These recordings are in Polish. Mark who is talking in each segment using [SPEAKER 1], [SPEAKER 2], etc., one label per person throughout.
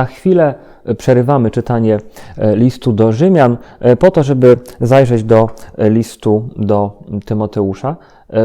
[SPEAKER 1] na chwilę przerywamy czytanie e, listu do Rzymian, e, po to, żeby zajrzeć do e, listu do Tymoteusza, e,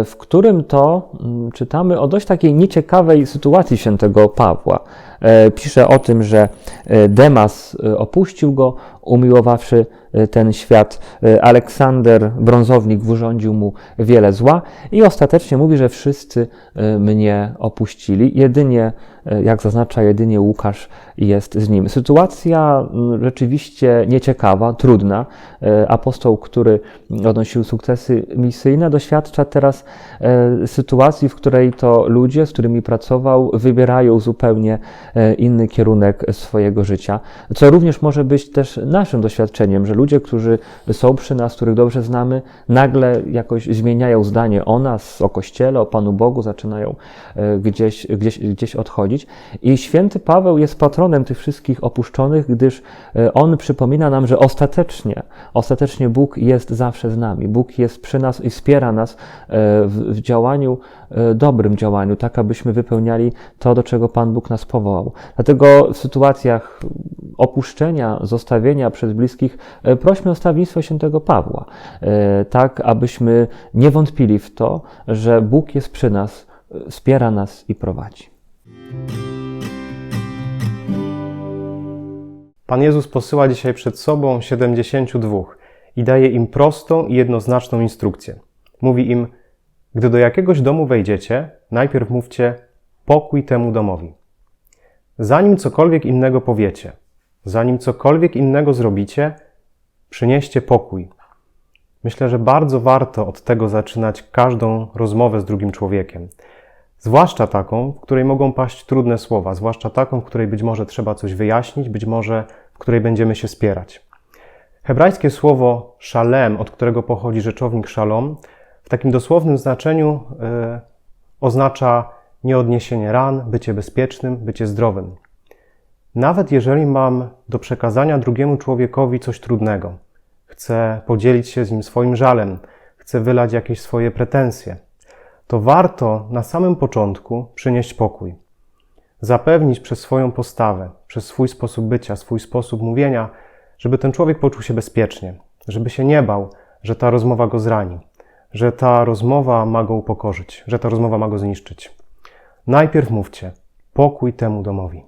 [SPEAKER 1] w którym to mm, czytamy o dość takiej nieciekawej sytuacji świętego Pawła. E, Pisze o tym, że e, Demas e, opuścił go, umiłowawszy e, ten świat. E, Aleksander, brązownik, wyrządził mu wiele zła i ostatecznie mówi, że wszyscy e, mnie opuścili. Jedynie, e, jak zaznacza, jedynie Łukasz jest z nim. Sytuacja mm, rzeczywiście nieciekawa, trudna. E, Apostoł, który odnosił sukcesy misyjne, doświadcza teraz e, sytuacji, w której to ludzie, z którymi pracował, wybierają zupełnie e, inny kierunek swojego życia, co również może być też naszym doświadczeniem, że ludzie, którzy są przy nas, których dobrze znamy, nagle jakoś zmieniają zdanie o nas, o Kościele, o Panu Bogu, zaczynają e, gdzieś, gdzieś, gdzieś odchodzić. I święty Paweł jest patronem tych wszystkich opuszczonych, gdyż on przypomina nam, że ostatecznie, ostatecznie Bóg jest zawsze z nami. Bóg jest przy nas i wspiera nas w, działaniu, e, dobrym działaniu, tak abyśmy wypełniali to, do czego Pan Bóg nas powołał. Dlatego w sytuacjach opuszczenia, zostawienia przez bliskich, e, prośmy o stawiństwo świętego Pawła, e, tak abyśmy nie wątpili w to, że Bóg jest przy nas, wspiera nas i prowadzi.
[SPEAKER 2] Pan Jezus posyła dzisiaj przed sobą 72 i daje im prostą i jednoznaczną instrukcję. Mówi im: Gdy do jakiegoś domu wejdziecie, najpierw mówcie pokój temu domowi. Zanim cokolwiek innego powiecie, zanim cokolwiek innego zrobicie, przynieście pokój. Myślę, że bardzo warto od tego zaczynać każdą rozmowę z drugim człowiekiem. Zwłaszcza taką, w której mogą paść trudne słowa, zwłaszcza taką, w której być może trzeba coś wyjaśnić, być może w której będziemy się spierać. Hebrajskie słowo szalem, od którego pochodzi rzeczownik szalom, w takim dosłownym znaczeniu e, oznacza nieodniesienie ran, bycie bezpiecznym, bycie zdrowym. Nawet jeżeli mam do przekazania drugiemu człowiekowi coś trudnego, chcę podzielić się z nim swoim żalem, chcę wylać jakieś swoje pretensje, to warto na samym początku przynieść pokój. Zapewnić przez swoją postawę, przez swój sposób bycia, swój sposób mówienia, żeby ten człowiek poczuł się bezpiecznie, żeby się nie bał, że ta rozmowa go zrani, że ta rozmowa ma go upokorzyć, że ta rozmowa ma go zniszczyć. Najpierw mówcie, pokój temu domowi.